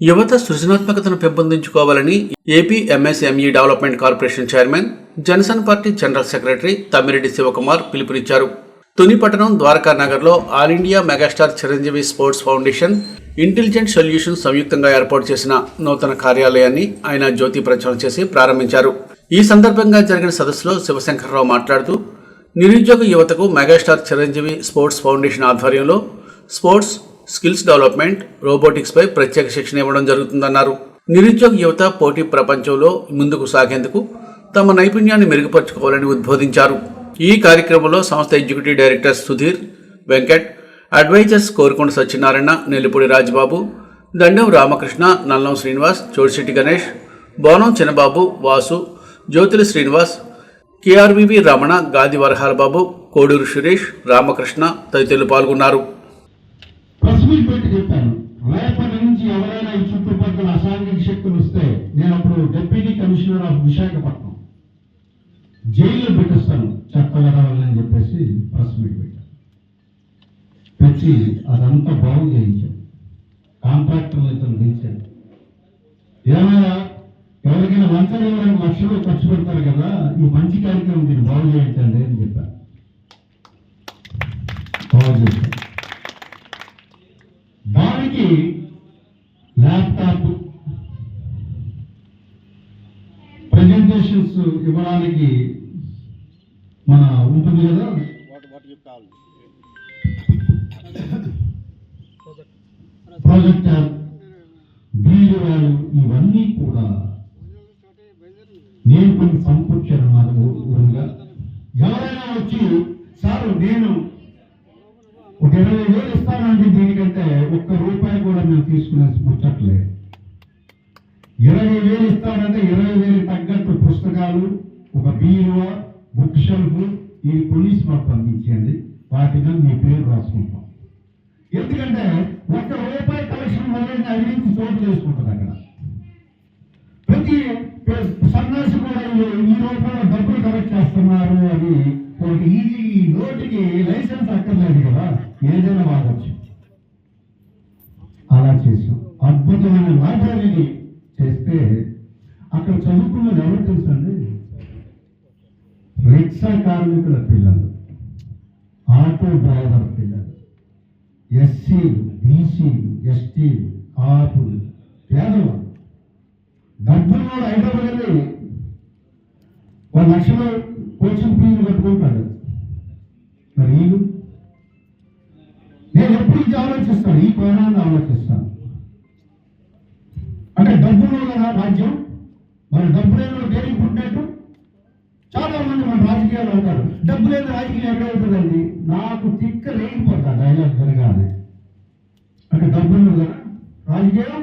యువత సృజనాత్మకతను పెంపొందించుకోవాలని AP MSME development corporation chairman Janasena party general secretary Tammireddy Shivakumar పిలుపునిచ్చారు. తుని పట్టణం ద్వారకా నగర్లో all India megastar Chiranjeevi sports foundation intelligent solution సంయుక్తంగా ఏర్పాటు చేసిన నూతన కార్యాలయాన్ని ఆయన జ్యోతి ప్రచారం చేసి ప్రారంభించారు. ఈ సందర్భంగా జరిగిన సదస్సులో శివశంకర్రావు మాట్లాడుతూ నిరుద్యోగ యువతకు మెగాస్టార్ చిరంజీవి స్పోర్ట్స్ ఫౌండేషన్ ఆధ్వర్యంలో స్పోర్ట్స్ స్కిల్స్ డెవలప్మెంట్ రోబోటిక్స్పై ప్రత్యేక శిక్షణ ఇవ్వడం జరుగుతుందన్నారు. నిరుద్యోగ యువత పోటీ ప్రపంచంలో ముందుకు సాగేందుకు తమ నైపుణ్యాన్ని మెరుగుపరుచుకోవాలని ఉద్బోధించారు. ఈ కార్యక్రమంలో సంస్థ executive director Sudheer Venkat advisers Korukonda Satyanarayana Nellipudi Rajababu Dandam Ramakrishna Nallam Srinivas Chodisetti Ganesh బోనం చిన్నబాబు వాసు జ్యోతుల శ్రీనివాస్ కేఆర్వివి రమణ గాది వరహాల బాబు కోడూరు సురేష్ రామకృష్ణ తదితరులు పాల్గొన్నారు. ప్రెస్ పెట్టి చెప్పాను. రేపటి నుంచి ఎవరైనా ఈ చుట్టుపక్కల అసాంఘిక శక్తులు వస్తే నేను అప్పుడు డెప్యూటీ కమిషనర్ ఆఫ్ విశాఖపట్నం జైల్లో పెట్టిస్తాను. చట్టవరాలని చెప్పేసి ప్రెస్ మీట్ పెట్టాను. పెట్టి అదంతా బాగు చేయించాను. కాంట్రాక్టర్లు ఇతను దించాను ఏమైనా ఎవరికైనా లంచం ఇవ్వడానికి లక్షలు ఖర్చు పెడతారు కదా ఈ మంచి కార్యక్రమం దీన్ని బాగు చేయించండి అని చెప్పాను. బాగు ప్రజెంటేషన్స్ ఇవ్వడానికి మన ఉంటుంది కదా? ప్రాజెక్టర్ వీడియోలు ఇవన్నీ కూడా నేను కొన్ని సమకూర్చాను నాకు ఎవరైనా వచ్చి సార్ నేను ఒక ఇరవై వేలు ఇస్తానంటే దీనికంటే ఒక్క రూపాయి కూడా మేము తీసుకునే ముచ్చట్లేదు. ఇరవై వేలు ఇస్తామంటే ఇరవై వేలు తగ్గట్టు పుస్తకాలు ఒక బీరువ బుక్ షెల్ఫ్ ఈ పోలీస్ మాకు పంపించండి వాటిగా మీ పేరు రాసుకుంటాం. ఎందుకంటే ఒక్క రూపాయి కలెక్షన్ వల్ల అవినీతి చోటు చేసుకుంటుంది అక్కడ. ప్రతి సన్నాసి కూడా ఈ- ఈ రూపంలో డబ్బులు కలెక్ట్ చేస్తున్నారు అని ఒక ఈజీ నోటికి లైసెన్స్ అక్కర్లేదు కదా. ఏదైనా వాడచ్చు. అలా చేసాం అద్భుతమైన లైబ్రరీని చేస్తే అక్కడ చదువుకున్నది ఎవరు తెలుసండి? రిక్షా కార్మికుల పిల్లలు ఆటో డ్రైవర్ పిల్లలు ఎస్సీలు బీసీలు ఎస్టీలు కాపులు పేదవాళ్ళు. డబ్బులు కూడా హైదరాబాద్ వెళ్ళి ఒక లక్షలో కోచింగ్ ఫీజు కట్టుకుంటాడు. మరి వీళ్ళు? కదా రాజ్యం మన డబ్బు లేని దేనికి పుట్టినట్టు? చాలా మంది మన రాజకీయాలు అవుతారు డబ్బు లేని రాజకీయం ఎక్కడవుతుందండి నాకు తిక్క లేకపోతా డైలాగ్ వినగానే అంటే డబ్బులు కదా? రాజకీయం?